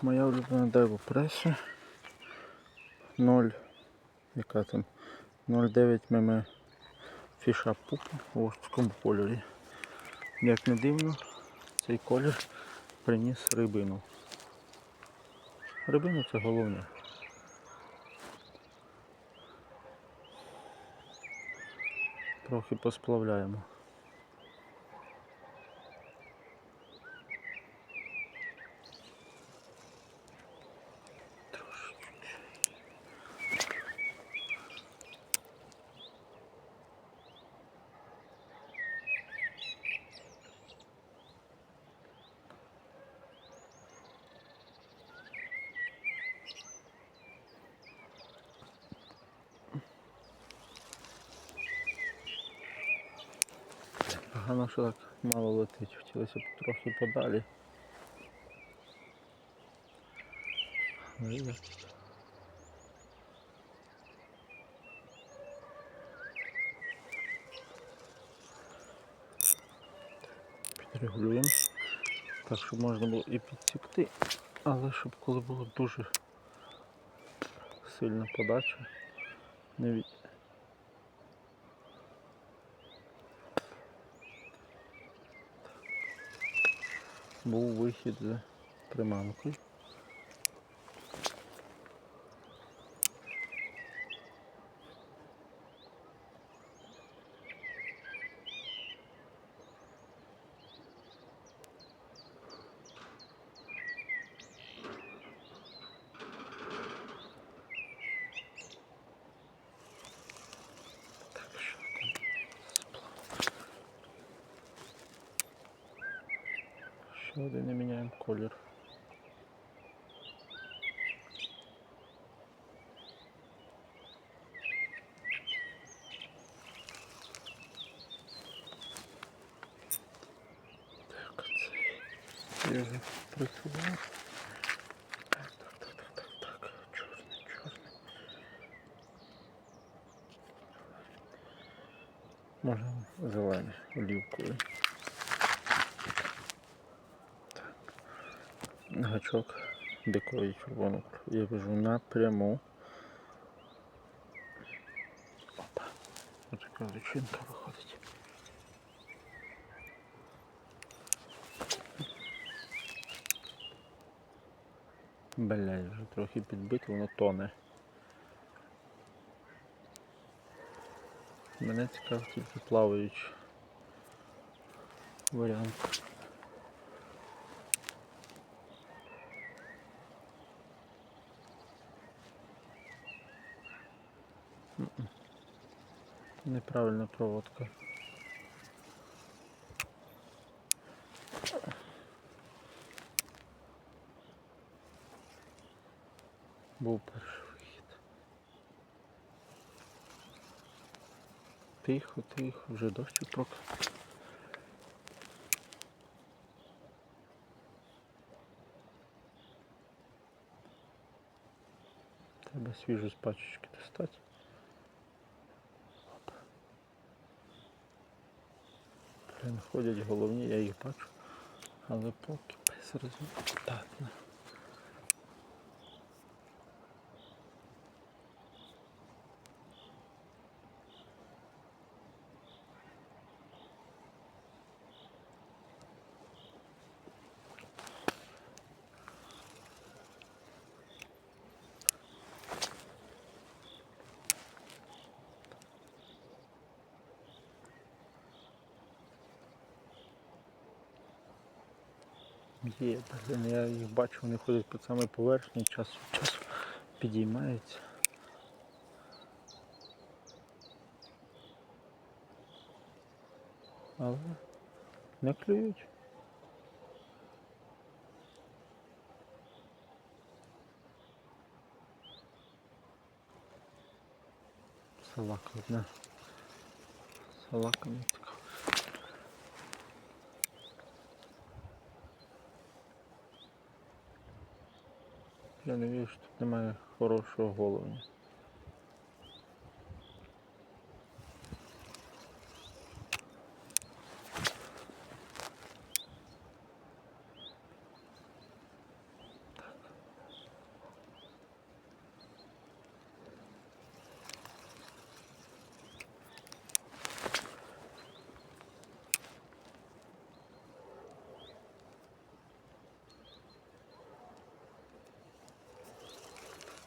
Моя улюблена дерево преса 0, яка там 0,9 мм фіша пупа у ворскому кольорі. Як не дивно, цей колір приніс рибину. Рибина це головне. Трохи посплавляємо. Погано, що так мало летить. Хотілося б трохи подалі. Підрегулюємо. Так, щоб можна було і підсікти, але щоб коли було дуже сильна подача, не від... був вихід з приманкою. Ще один не міняємо колір. Так, оце я вже працював. Так, так, так, так, так, так. Чорний, чорний. Можна зелений, олівковий. Гачок дикої червоного. Я вижу напряму. Опа. Ось така личинка виходить. Блядь, вже трохи підбито, воно тоне. Мене цікавить тільки плаваючий варіант. Неправильна проводка. Був перший вихід. Тихо, тихо, вже дощик прок. Треба свіжу з пачечки достати. Ходять головні, я їх бачу, але поки безрезультатно. Є, блін, я їх бачу, вони ходять по самій поверхні, час від часу підіймаються. Але не клюють. Салака одна. Салака Я не вірю, що тут немає хорошого головня.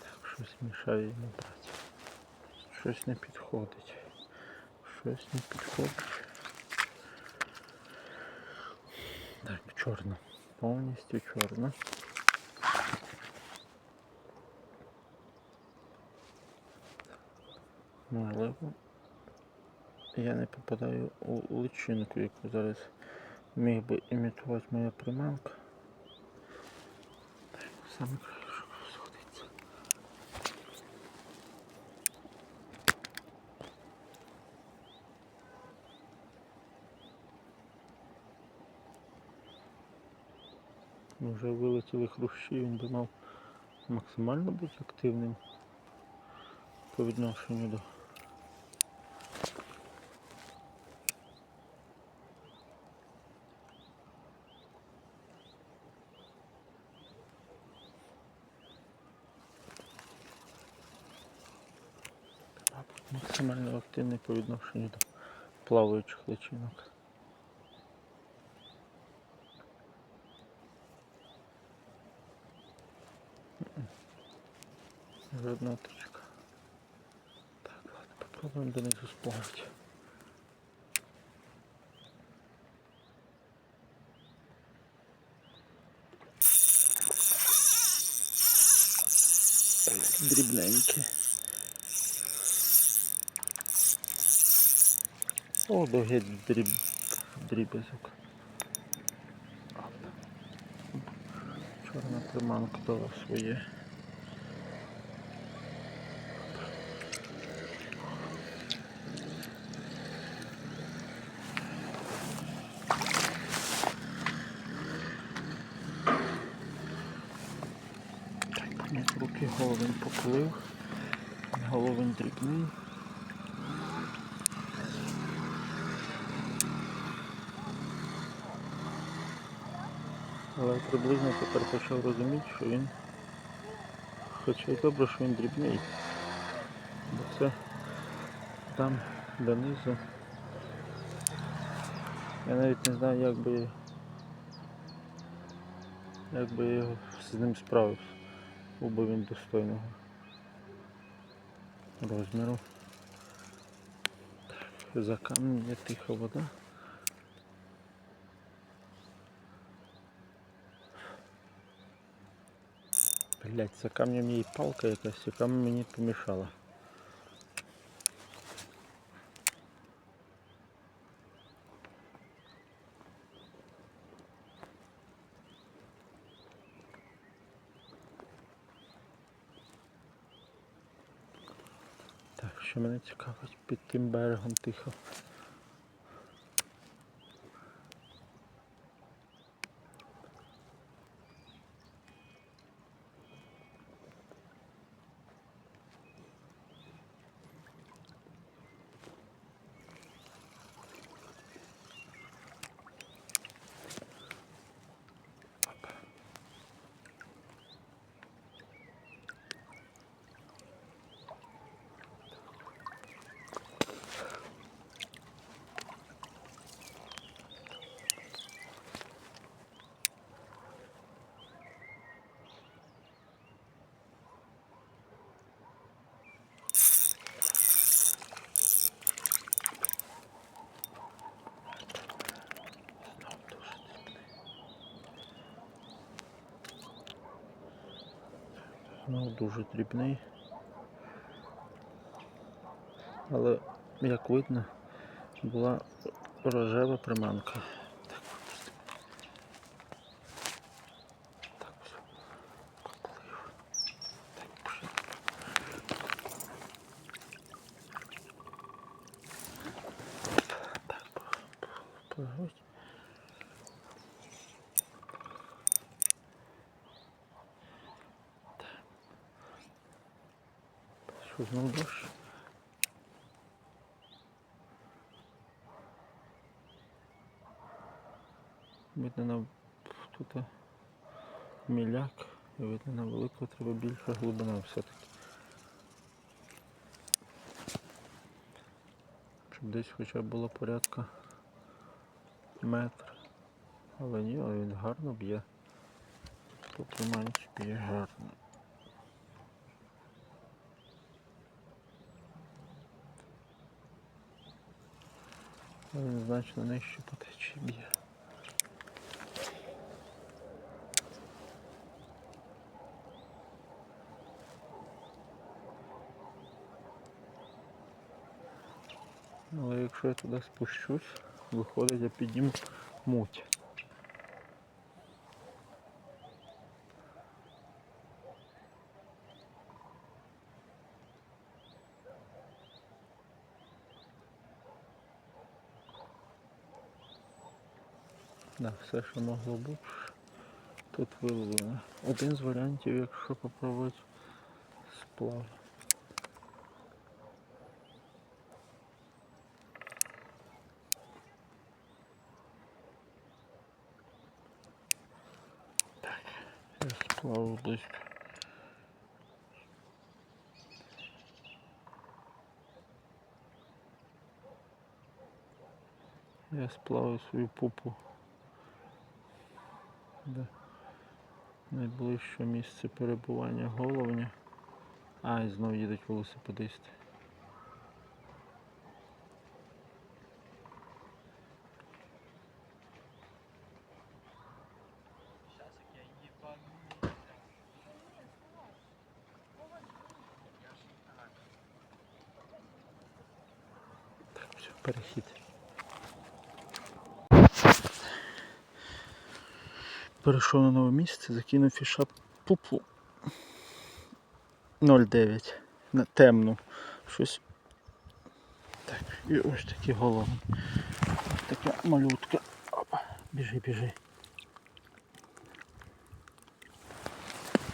Так. Мішаю йому брати. Щось не підходить. Щось не підходить. Так, чорно. Повністю чорно. Можливо, я не попадаю у личинку, яку зараз міг би імітувати моя приманка. Так, саме краще Вже вилетіли хрущі, він би мав максимально бути активним по відношенню до. Максимально активний по відношенню до плаваючих личинок. Вже одна точка. Так, ладно, попробуємо донизу сплавити. Дрібненькі. О, довгий дріб... дріб'язок. Оп. Чорна приманка дала своє. Так, ні, руки головень поплив. Головень дрібний. Але приблизно тепер почав розуміти, що він, хоча й добре, що він дрібний. Бо це там донизу. Я навіть не знаю, як би, як би я з ним справився. Був би він достойного розміру. За є тиха вода. Блять, за камнем і палка якась, яка мені помішала. Так, що мене цікавить під тим берегом тихо. Ну, дуже дрібний. Але, як видно, була рожева приманка. Так, випусти. Так, все. Поплив. Так, пішли. Так, пливуть. Що знову дощ? Видно на тут міляк, і видно на велику треба більша глибина все-таки. Щоб десь хоча б було порядка метр. Але ні, але він гарно б'є. По приманці б'є гарно. Він значно нижче по течії б'є. Але якщо я туди спущусь, виходить, я підніму муть. Да, все, що могло бути, тут виловлено. Один з варіантів, якщо попробувати сплав. Так, я сплаву близько. Я сплавив свою пупу. Де найближче місце перебування головня. А, і знов їдуть велосипедисти. Так, все, перехід. Перейшов на нове місце, закинув фіша пупу 0,9 на темну. Щось. Так, і ось такі голови. Ось така малютка. Опа, біжи, біжи.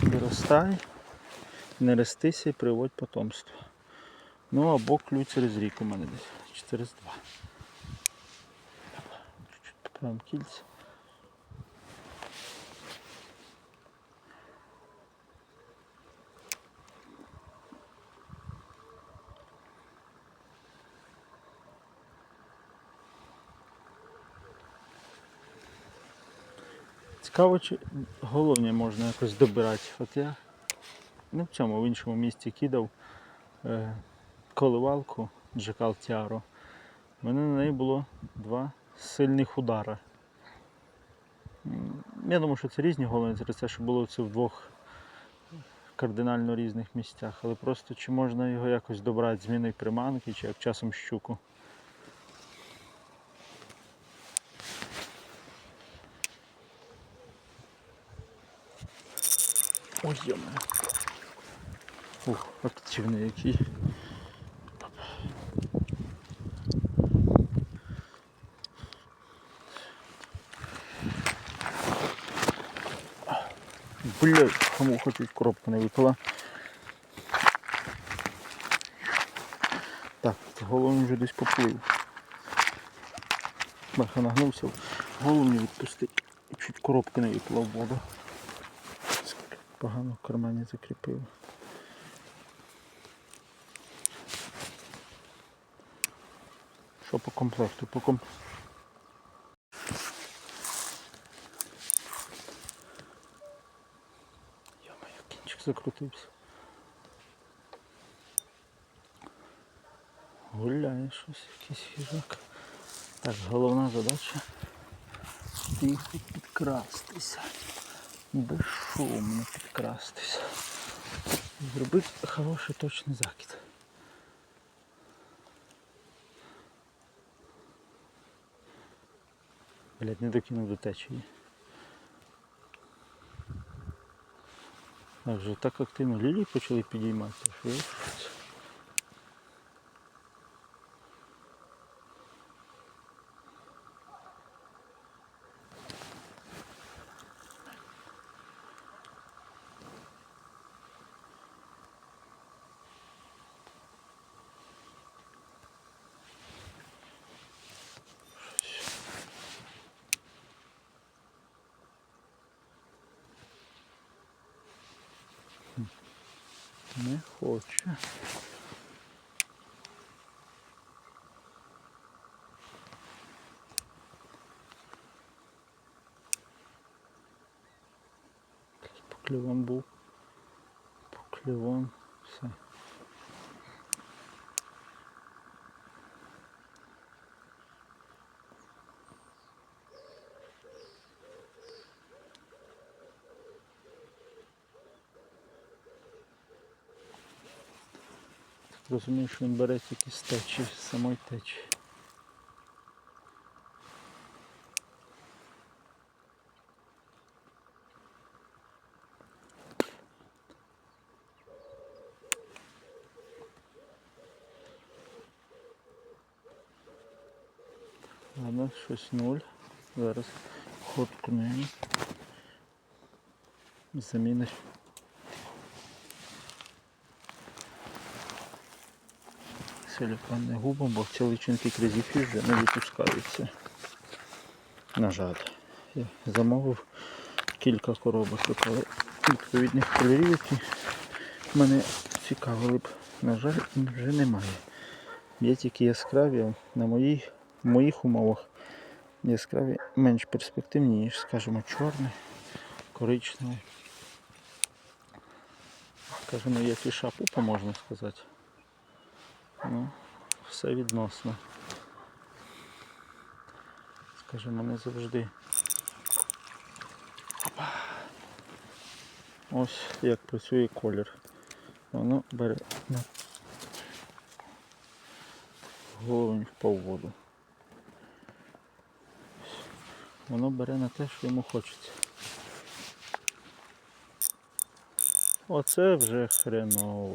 Виростай, не ростися і приводь потомство. Ну або клюй через рік у мене десь. Через два. Чуть-чуть поправимо кільця. Цікаво, чи головне можна якось добирати. От я ну, в цьому в іншому місці кидав е, коливалку Джекал Тіаро. У мене на неї було два сильних удара. Я думаю, що це різні головні, через те, що було це в двох кардинально різних місцях. Але просто чи можна його якось добрати, зміною приманки, чи як часом щуку. Ой, йома. Ух, активний який. Блять, кому хоть коробку не випила. Так, головний вже десь поплив. Баха нагнувся, голову відпустить. Чуть коробку не випила в воду. Погано в кармані закріпив. Що по комплекту? По комп... Йо-моє, кінчик закрутився. Гуляє щось, якийсь хижак. Так, головна задача тихо підкрастися. Безшумно підкрастися. Зробити хороший точний закид. Блять, не докинув до течії. Так, вже так активно лілії почали підійматися, що я Покльовом був. Покльовом. Все. Розумієш, він бере тільки з течі, з самої течі. Щось нуль. Зараз ход книгу. Заміниш. Силікон не губом, бо ці личинки кризіфі вже не випускаються. На жаль. Я замовив кілька коробок, але відповідних кольорів, які мене цікавили б. На жаль, вже немає. Є тільки яскраві, на моїй, в моїх умовах яскраві менш перспективні, ніж, скажімо, чорний, коричневий. Скажімо, є фіша пупа, можна сказати. Ну, все відносно. Скажімо, не завжди. Ось як працює колір. Воно бере головень в воду. Воно бере на те, що йому хочеться. Оце вже хреново.